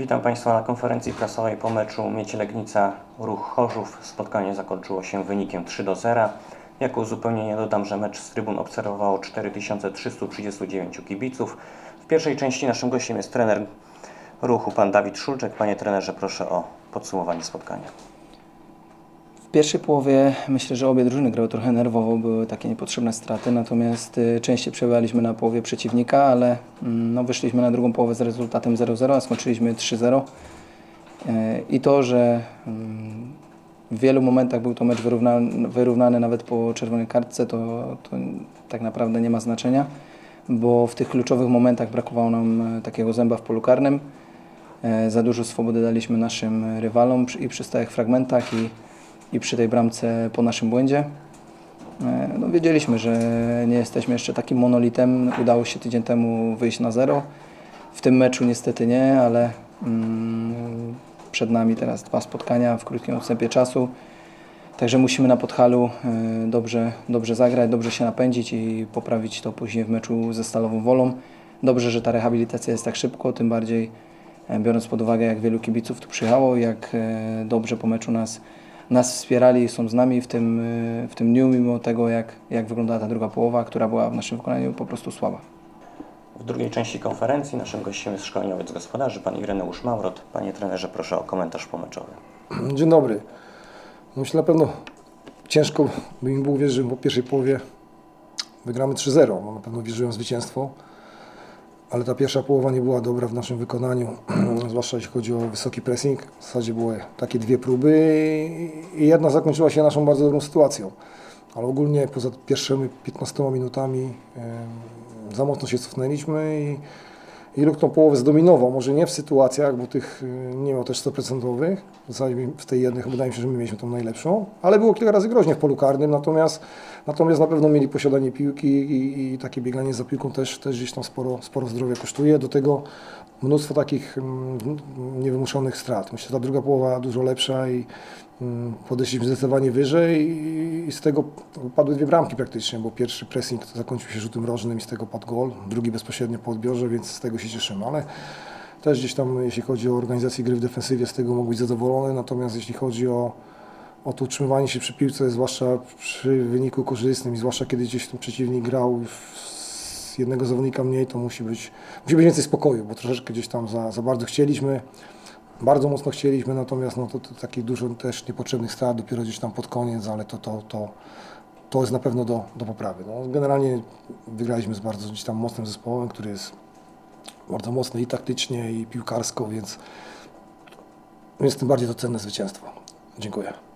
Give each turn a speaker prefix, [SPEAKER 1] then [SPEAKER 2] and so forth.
[SPEAKER 1] Witam Państwa na konferencji prasowej po meczu Miedź Legnica Ruch Chorzów. Spotkanie zakończyło się wynikiem 3 do 0. Jako uzupełnienie dodam, że mecz z trybun obserwowało 4339 kibiców. W pierwszej części naszym gościem jest trener ruchu pan Dawid Szulczek. Panie trenerze, proszę o podsumowanie spotkania.
[SPEAKER 2] W pierwszej połowie myślę, że obie drużyny grały trochę nerwowo, były takie niepotrzebne straty, natomiast y, częściej przejęliśmy na połowie przeciwnika, ale mm, no, wyszliśmy na drugą połowę z rezultatem 0-0, a skończyliśmy 3-0. Y, I to, że mm, w wielu momentach był to mecz wyrównany, wyrównany nawet po czerwonej kartce, to, to tak naprawdę nie ma znaczenia, bo w tych kluczowych momentach brakowało nam e, takiego zęba w polu karnym. Za dużo swobody daliśmy naszym rywalom i przy stałych fragmentach i, i przy tej bramce po naszym błędzie. E, No, wiedzieliśmy, że nie jesteśmy jeszcze takim monolitem. Udało się tydzień temu wyjść na zero. W tym meczu niestety nie, ale mm, przed nami teraz dwa spotkania w krótkim odstępie czasu. Także musimy na Podhalu e, dobrze, dobrze zagrać, dobrze się napędzić i poprawić to później w meczu ze Stalową Wolą. Dobrze, że ta rehabilitacja jest tak szybko, tym bardziej e, biorąc pod uwagę jak wielu kibiców tu przyjechało, jak dobrze po meczu nas, nas wspierali i są z nami w tym, e, w tym dniu, mimo tego jak, jak wyglądała ta druga połowa, która była w naszym wykonaniu po prostu słaba.
[SPEAKER 1] W drugiej części konferencji naszym gościem jest szkoleniowiec gospodarzy, pan Ireneusz Małrot. Panie trenerze, proszę o komentarz pomeczowy.
[SPEAKER 3] Dzień dobry. Myślę na pewno ciężko by mi było wierzyć, że po pierwszej połowie wygramy 3-0. No, na pewno wierzyłem w zwycięstwo, ale ta pierwsza połowa nie była dobra w naszym wykonaniu, zwłaszcza jeśli chodzi o wysoki pressing. W zasadzie były takie dwie próby i- jedna zakończyła się naszą bardzo dobrą sytuacją. Ale ogólnie poza pierwszymi 15 minutami za mocno się cofnęliśmy i i Ruch tą połowę zdominował, może nie w sytuacjach, bo tych y, nie miał też 100%. W tej jednej wydaje mi się, że my mieliśmy tą najlepszą, ale było kilka razy groźnie w polu karnym, natomiast, natomiast na pewno mieli posiadanie piłki i, i takie bieganie za piłką też, też gdzieś tam sporo, sporo zdrowia kosztuje. Do tego mnóstwo takich mm, niewymuszonych strat. Myślę, że ta druga połowa dużo lepsza i mm, podeszliśmy zdecydowanie wyżej i z tego padły dwie bramki praktycznie, bo pierwszy pressing zakończył się rzutem rożnym i z tego padł gol, drugi bezpośrednio po odbiorze, więc z tego się cieszymy, ale też gdzieś tam jeśli chodzi o organizację gry w defensywie z tego mógł być zadowolony, natomiast jeśli chodzi o, o to utrzymywanie się przy piłce, zwłaszcza przy wyniku korzystnym i zwłaszcza kiedy gdzieś ten przeciwnik grał z jednego zawodnika mniej, to musi być, musi być więcej spokoju, bo troszeczkę gdzieś tam za, za bardzo chcieliśmy, bardzo mocno chcieliśmy, natomiast no to, to takich dużo też niepotrzebnych strat dopiero gdzieś tam pod koniec, ale to, to, to, to jest na pewno do, do poprawy. No, generalnie wygraliśmy z bardzo gdzieś tam mocnym zespołem, który jest bardzo mocny i taktycznie, i piłkarsko, więc, więc tym bardziej to cenne zwycięstwo. Dziękuję.